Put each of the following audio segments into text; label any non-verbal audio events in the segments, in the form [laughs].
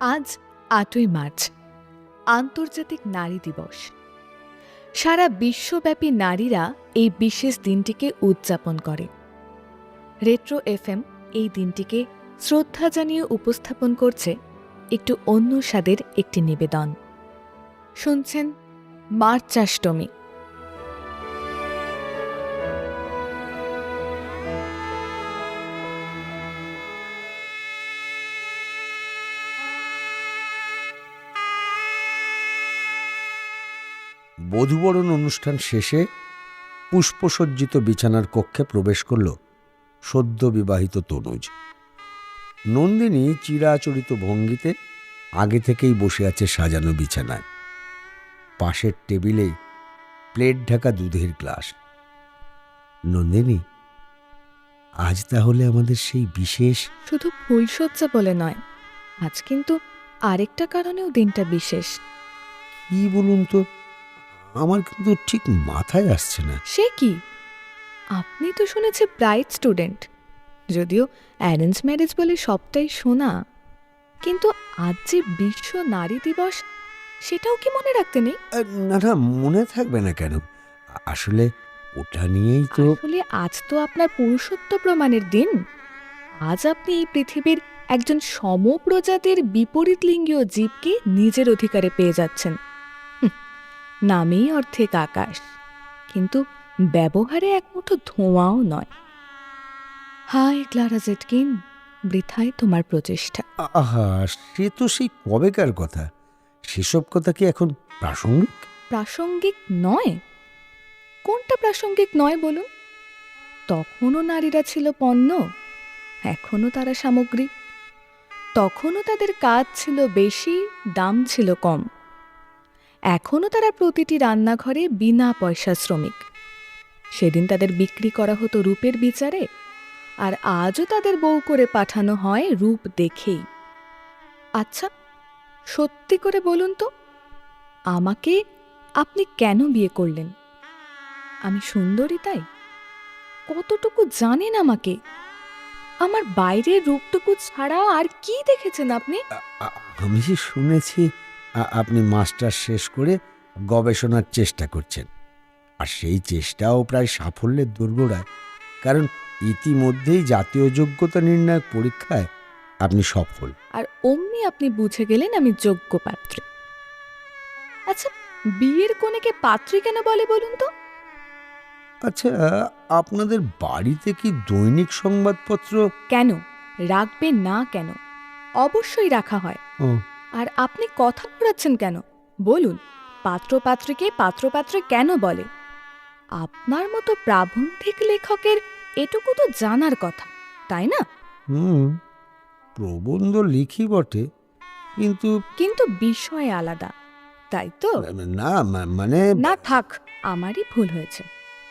আজ আটই মার্চ, আন্তর্জাতিক নারী দিবস। সারা বিশ্বব্যাপী নারীরা এই বিশেষ দিনটিকে উদযাপন করে। রেট্রো এফএম এই দিনটিকে শ্রদ্ধা জানিয়ে উপস্থাপন করছে একটু অন্য স্বাদের একটি নিবেদন। শুনছেন মার্চাষ্টমী। বধূবরণ অনুষ্ঠান শেষে পুষ্পসজ্জিত বিছানার কক্ষে প্রবেশ করল সদ্য বিবাহিত তনুজ। নন্দিনী চিরাচরিত ভঙ্গিতে আগে থেকেই বসে আছে সাজানো বিছানায়। পাশের টেবিলে প্লেট ঢাকা দুধের গ্লাস। নন্দিনী আজ তাহলে আমাদের সেই বিশেষ শুধু ফুলসজ্জা বলে নয় আজ কিন্তু আরেকটা কারণেও দিনটা বিশেষ। কি বলুন তো? আমার কিন্তু ঠিক মাথায় আসছে না। সে কি? আপনি তো শুনেছি ব্রাইট স্টুডেন্ট যদিও অ্যারেঞ্জ ম্যারেজ বলে সবটাই শোনা। কিন্তু আজ যে বিশ্ব নারী দিবস সেটাও কি মনে রাখতে নেই? না না মনে থাকবে না কেন? আসলে ওটা নিয়েই তো আসলে আজ তো আপনার পুরুষত্ব প্রমাণের দিন। আজ আপনি এই পৃথিবীর একজন সমপ্রজাতির বিপরীত লিঙ্গীয় জীবকে নিজের অধিকারে পেয়ে যাচ্ছেন। নামেই অর্ধেক আকাশ কিন্তু ব্যবহারে এক মুঠো ধোঁয়াও নয়। হাই ক্লারা জেটকিন বৃথায় তোমার প্রচেষ্টা। আহা সে তো সেই কবেকার কথা। সেসব কথা কি এখন প্রাসঙ্গিক? প্রাসঙ্গিক নয়। কোনটা প্রাসঙ্গিক নয় বলুন? তখনও নারীরা ছিল পণ্য এখনও তারা সামগ্রী। তখনও তাদের কাজ ছিল বেশি দাম ছিল কম। এখনও তারা প্রতিটি রান্নাঘরে বিনা পয়সা শ্রমিক। সেদিন তাদের বিক্রি করা হতো রূপের বিচারে, আর আজও তাদের বউ করে পাঠানো হয় রূপ দেখেই। আচ্ছা সত্যি করে বলুন তো, আমাকে আপনি কেন বিয়ে করলেন? আমি সুন্দরী তাই? কতটুকু জানেন আমাকে? আমার বাইরের রূপটুকু ছাড়া আর কি দেখেছেন আপনি? আমি যে শুনেছি আপনি মাস্টার শেষ করে গবেষণার চেষ্টা করছেন। আর সেই চেষ্টাও প্রায় সাফল্যের দোরগোড়ায়। কারণ ইতিমধ্যেই জাতীয় যোগ্যতা নির্ণায়ক পরীক্ষায় আপনি সফল। আর অমনি আপনি বুঝে গেলেন আমি যোগ্য পাত্র। আচ্ছা বিয়ের কোনেকে পাত্রী কেন বলে বলুন তো? আচ্ছা আপনাদের বাড়িতে কি দৈনিক সংবাদপত্র? কেন? রাখবে না কেন? অবশ্যই রাখা হয়। আর আপনি কথা ঘোরাচ্ছেন কেন? বলুন পাত্রপাত্রীকে পাত্রপাত্রে কেন বলে? আপনার মতো প্রাবন্ধিক লেখকের এটুকু তো জানার কথা তাই না? হুম প্রবন্ধ লিখি বটে কিন্তু কিন্তু বিষয় আলাদা তাই তো? না মানে না থাক আমারই ভুল হয়েছে।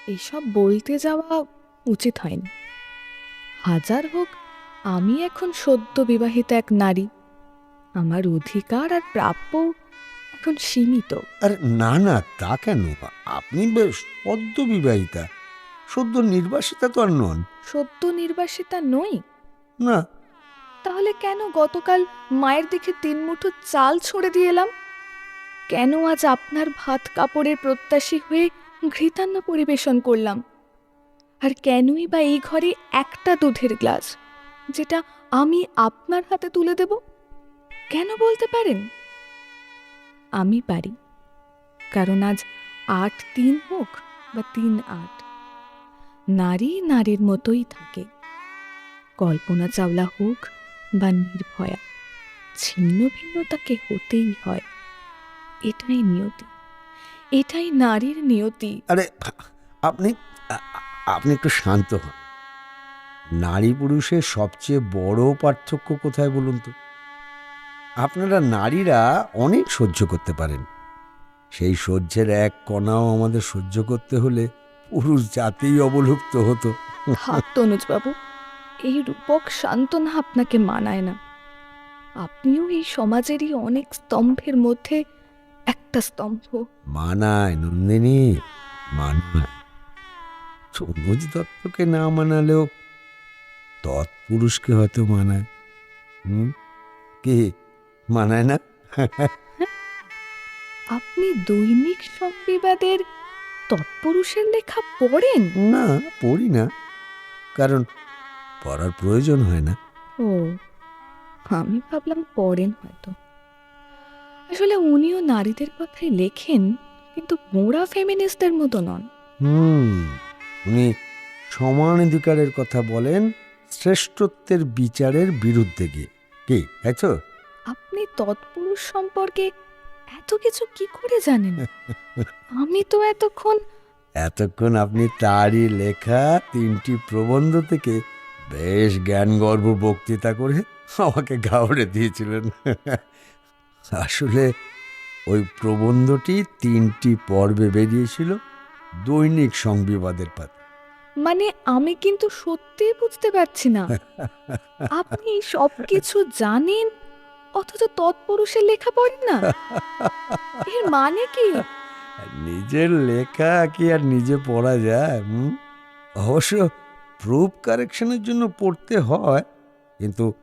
এসব বলতে যাওয়া উচিত হয়নি। হাজার হোক আমি এখন সদ্য বিবাহিত এক নারী। আমার অধিকার আর প্রাপ্য এখন সীমিত। আর না না তা কেন? আপনি বেশ সদ্য বিবাহিতা সদ্য নির্বাসিতা তো আর নন। সদ্য নির্বাসিতা নই? না। তাহলে কেন গতকাল মায়ের দিকে তিন মুঠো চাল ছড়ে দিয়ে এলাম? কেন আজ আপনার ভাত কাপড়ের প্রত্যাশী হয়ে ঘৃতান্ন পরিবেশন করলাম? আর কেনই বা এই ঘরে একটা দুধের গ্লাস যেটা আমি আপনার হাতে তুলে দেব? কেন বলতে পারেন? আমি পারি। কারণ আজ আট তিন হোক বা তিন আট, নারী নারীর মতোই থাকে। কল্পনা চাওলা হোক বা নির্ভয়া, ছিন্ন ভিন্ন তাকে হতেই হয়। এটাই নিয়তি। এটাই নারীর নিয়তি। আরে, আপনি আপনি একটু শান্ত হন। নারী পুরুষের সবচেয়ে বড় পার্থক্য কোথায় বলুন তো? আপনারা নারীরা অনেক সহ্য করতে পারেন। সেই সহ্যের এক কণাও আমাদের সহ্য করতে হলে পুরুষ জাতিই অবলুপ্ত হতো। থাক তনুজবাবু এই রূপক সান্ত্বনা আপনাকে মানায় না। আপনিও এই সমাজেরই অনেক স্তম্ভের মধ্যে একটা স্তম্ভ। মানায় নন্দিনী মানায়। সবুজ দত্তকে না মানালেও তৎপুরুষকে হয়তো মানায়। হুম? কে? মানায় না। আপনি দৈনিক সংবিবাদের তৎপুরুষের লেখা পড়েন? না পড়ি না। কারণ পড়ার প্রয়োজন হয় না। ও আমি ভাবলাম পড়েন হয়তো। আসলে উনিও নারীদের কথাই লেখেন কিন্তু মোড়া ফেমিনিস্টদের মতো নন। হুম উনি সমান অধিকারের কথা বলেন শ্রেষ্ঠত্বের বিচারের বিরুদ্ধে গিয়ে। কি তাই আপনি তৎপুরুষ সম্পর্কে এত কিছু কি করে জানেন? [laughs] আমি তো এতক্ষণ এতক্ষণ আপনি তারই লেখা তিনটি প্রবন্ধ থেকে বেশ জ্ঞানগর্ভ বক্তৃতা করে আমাকে গাওড়ে দিয়েছিলেন। [laughs] আসলে ওই প্রবন্ধটি তিনটি পর্বে বেরিয়েছিল দৈনিক সংবিবাদের পাতা। মানে আমি কিন্তু সত্যিই বুঝতে পারছি না। [laughs] আপনি সবকিছু জানেন? অথচ তৎপুরুষের লেখা পড়েন না? [laughs] এর মানে কি? নিজের লেখা কি আর নিজে পড়া যায় হুম? অবশ্য প্রুফ কারেকশনের জন্য পড়তে হয় কিন্তু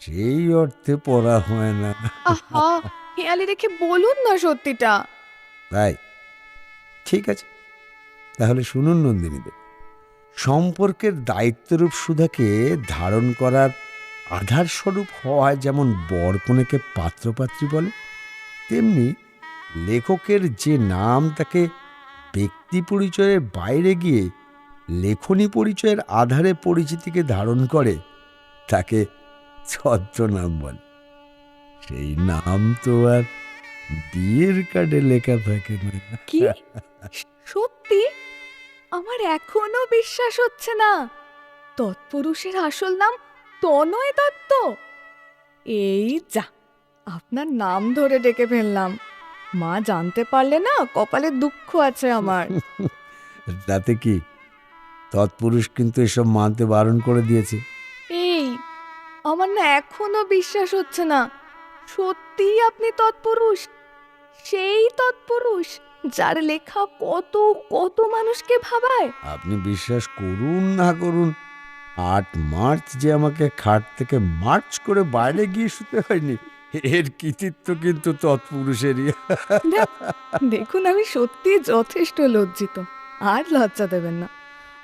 সেই অর্থে পড়া হয় না। আহা! হেয়ালি রেখে বলুন না সত্যিটা। তাই? ঠিক আছে। তাহলে শুনুন নন্দিনীদের। সম্পর্কের দায়িত্বরূপ সুধাকে ধারণ করার আধার স্বরূপ হওয়ায় যেমন বর কনেকে পাত্রপাত্রী বলে, তেমনি লেখকের যে নাম তাকে ব্যক্তি পরিচয়ের বাইরে গিয়ে লেখনী পরিচয়ের আধারে পরিচিতিকে ধারণ করে, তাকে ছদ্মনাম বলে। সেই নাম তো আর বিয়ের কার্ডে লেখা থাকে না। কি? সত্যি? আমার এখনও বিশ্বাস হচ্ছে না। তৎপুরুষের আসল নাম তনয় দত্ত? এই যা আপনার নাম ধরে ডেকে ফেললাম। মা জানতে পারলে না কপালে দুঃখ আছে আমার। [laughs] তাতে কি? তৎপুরুষ কিন্তু এসব মানতে বারণ করে দিয়েছে। এই আমার না এখনও বিশ্বাস হচ্ছে না। সত্যিই আপনি তৎপুরুষ? সেই তৎপুরুষ যার লেখা কত কত মানুষকে ভাবায়? আপনি বিশ্বাস করুন না করুন আট মার্চ যে আমাকে খাট থেকে মার্চ করে বাইরে গিয়ে শুতে হয়নি এর কৃতিত্ব কিন্তু তৎপুরুষেরই। দেখুন আমি সত্যি যথেষ্ট লজ্জিত আর লজ্জা দেবেন না।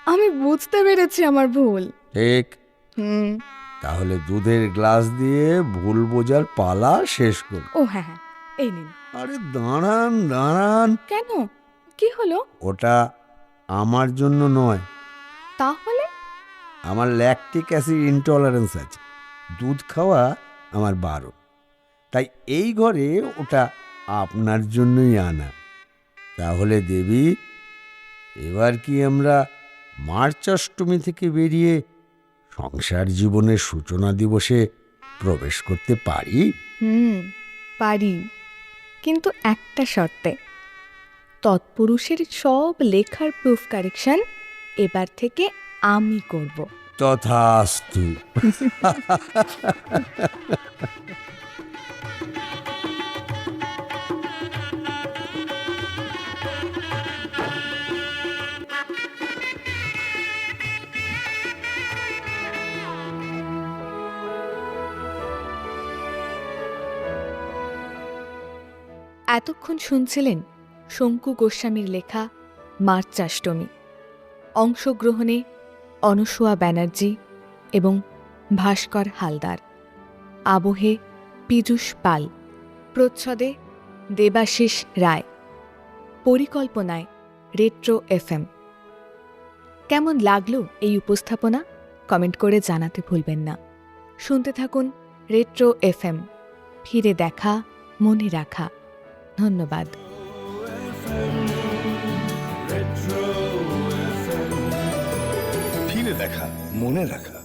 আমি বুঝতে পেরেছি আমার ভুল। ঠিক। হুম। তাহলে দুধের গ্লাস দিয়ে ভুল বোঝার পালা শেষ করুন। ও হ্যাঁ হ্যাঁ এই নিন। আরে দাঁড়ান দাঁড়ান। কেন? কি হলো? ওটা আমার জন্য নয়। তাহলে আমার ল্যাকটিক অ্যাসিড ইনটলারেন্স আছে। দুধ খাওয়া আমার বারো। তাই এই ঘরে ওটা আপনার জন্যই আনা। তাহলে দেবী, এবার কি আমরা মার্চ অষ্টমী থেকে বেরিয়ে সংসার জীবনের সূচনা দিবসে প্রবেশ করতে পারি? হুম, পারি। কিন্তু একটা শর্তে। তৎপুরুষের সব লেখার প্রুফ কারেকশন এবার থেকে আমি করব। তথাস্তু। এতক্ষণ শুনছিলেন শঙ্কু গোস্বামীর লেখা মার্চাষ্টমী। অংশগ্রহণে অনসুয়া ব্যানার্জি এবং ভাস্কর হালদার। আবহে পীযূষ পাল। প্রচ্ছদে দেবাশিস রায়। পরিকল্পনায় রেট্রো এফএম। কেমন লাগল এই উপস্থাপনা? কমেন্ট করে জানাতে ভুলবেন না। শুনতে থাকুন রেট্রো এফএম। ফিরে দেখা, মনে রাখা। ধন্যবাদ। দেখা মনে রাখা।